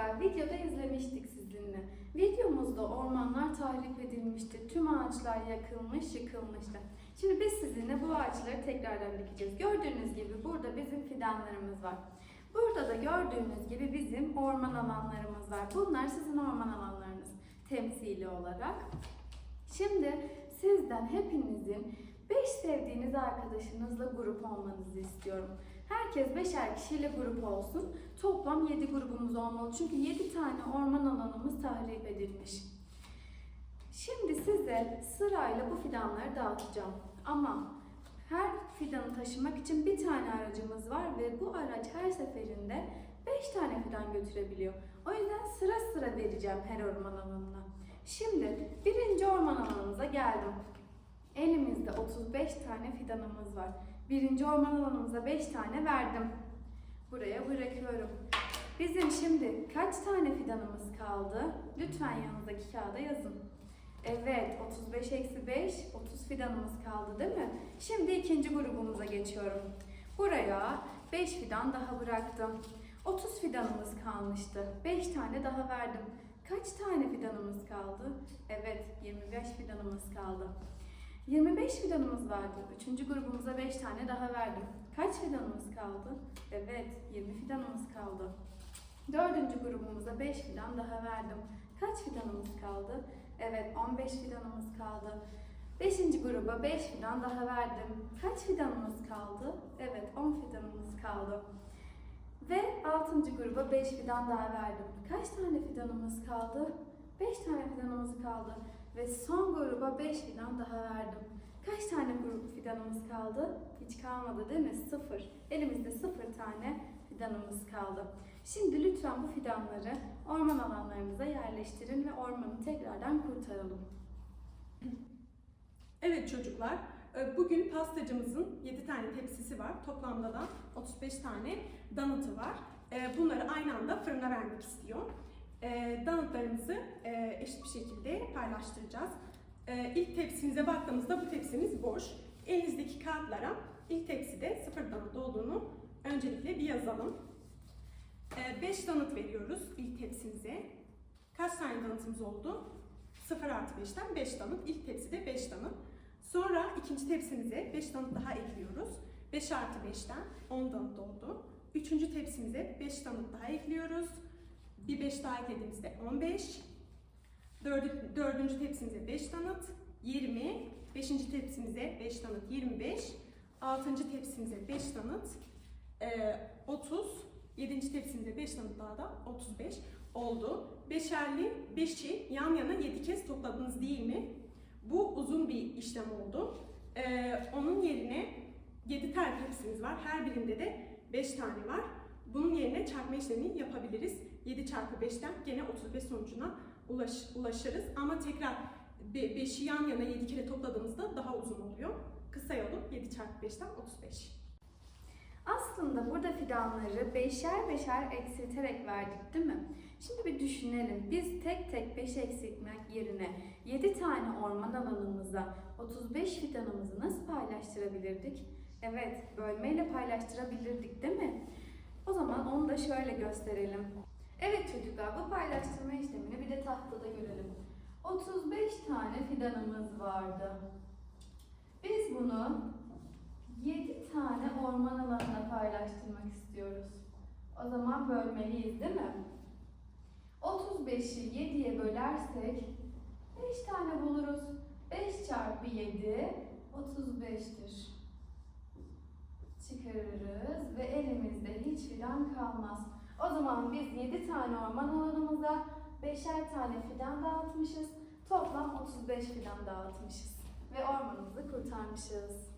çocuklar videoda izlemiştik sizinle. Videomuzda ormanlar tahrip edilmişti. Tüm ağaçlar yakılmış, yıkılmıştı. Şimdi biz sizinle bu ağaçları tekrardan dikeceğiz. Gördüğünüz gibi burada bizim fidanlarımız var. Burada da gördüğünüz gibi bizim orman alanlarımız var. Bunlar sizin orman alanlarınız temsili olarak. Şimdi sizden hepinizin 5 sevdiğiniz arkadaşınızla grup olmanızı istiyorum. Herkes beşer kişiyle grup olsun. Toplam 7 grubumuz olmalı. Çünkü 7 tane orman alanımız tahrip edilmiş. Şimdi size sırayla bu fidanları dağıtacağım. Ama her fidanı taşımak için bir tane aracımız var ve bu araç her seferinde 5 tane fidan götürebiliyor. O yüzden sıra sıra vereceğim her orman alanına. Şimdi birinci orman alanımıza geldim. Elimizde 35 tane fidanımız var. Birinci orman alanımıza 5 tane verdim. Buraya bırakıyorum. Bizim şimdi kaç tane fidanımız kaldı? Lütfen yanınızdaki kağıda yazın. Evet, 35 eksi 5, 30 fidanımız kaldı değil mi? Şimdi ikinci grubumuza geçiyorum. Buraya 5 fidan daha bıraktım. 30 fidanımız kalmıştı. 5 tane daha verdim. Kaç tane fidanımız kaldı? Evet, 25 fidanımız kaldı. 25 fidanımız vardı. Üçüncü grubumuza 5 tane daha verdim. Kaç fidanımız kaldı? Evet, 20 fidanımız kaldı. Dördüncü grubumuza 5 fidan daha verdim. Kaç fidanımız kaldı? Evet, 15 fidanımız kaldı. Beşinci gruba 5 fidan daha verdim. Kaç fidanımız kaldı? Evet, 10 fidanımız kaldı. Ve altıncı gruba 5 fidan daha verdim. Kaç tane fidanımız kaldı? 5 tane fidanımız kaldı. Ve son gruba 5 fidan daha verdim. Kaç tane grup fidanımız kaldı? Hiç kalmadı değil mi? Sıfır. Elimizde sıfır tane fidanımız kaldı. Şimdi lütfen bu fidanları orman alanlarımıza yerleştirin ve ormanı tekrardan kurtaralım. Evet çocuklar, e, bugün pastacımızın 7 tane tepsisi var. Toplamda da 35 tane donut'ı var. E, Bunları aynı anda fırına vermek istiyor. E, Donutlarımızı e, eşit bir şekilde paylaştıracağız. E, İlk tepsimize baktığımızda bu tepsimiz boş. Elinizdeki kağıtlara ilk tepside sıfır donut olduğunu öncelikle bir yazalım. 5 donut veriyoruz ilk tepsimize. Kaç tane donutumuz oldu? 0 artı 5'ten 5 donut. İlk tepside 5 donut. Sonra ikinci tepsimize 5 donut daha ekliyoruz. 5 artı 5'ten 10 donut oldu. Üçüncü tepsimize 5 donut daha ekliyoruz. Bir 5 daha eklediğimizde 15. Dördü, dördüncü tepsimize 5 donut 20. Beşinci tepsimize 5 donut 25. Altıncı tepsimize 5 donut e, 30. Yedinci tepsimize 5 donut daha da 35 oldu. Beşerli 5'i yan yana 7 kez topladınız değil mi? Bu uzun bir işlem oldu. Ee, onun yerine 7 tane tepsimiz var. Her birinde de 5 tane var. Bunun yerine çarpma işlemi yapabiliriz. 7 çarpı 5'ten gene 35 sonucuna ulaş, ulaşırız. Ama tekrar 5'i yan yana 7 kere topladığımızda daha uzun oluyor. Kısa yolu 7 çarpı 5'ten 35. Aslında burada fidanları beşer beşer eksilterek verdik değil mi? Şimdi bir düşünelim. Biz tek tek 5 eksiltmek yerine 7 tane orman alanımıza 35 fidanımızı nasıl paylaştırabilirdik? Evet, bölmeyle paylaştırabilirdik değil mi? O zaman onu da şöyle gösterelim. Evet çocuklar, bu paylaştırma işlemini bir de tahtada görelim. 35 tane fidanımız vardı. Biz bunu 7 tane orman alanına paylaştırmak istiyoruz. O zaman bölmeliyiz değil mi? 35'i 7'ye bölersek 5 tane buluruz. 5 çarpı 7 35'tir. Çıkarırız ve elimizde hiç fidan kalmaz. O zaman biz 7 tane orman alanımıza 5'er tane fidan dağıtmışız. Toplam 35 fidan dağıtmışız ve ormanımızı kurtarmışız.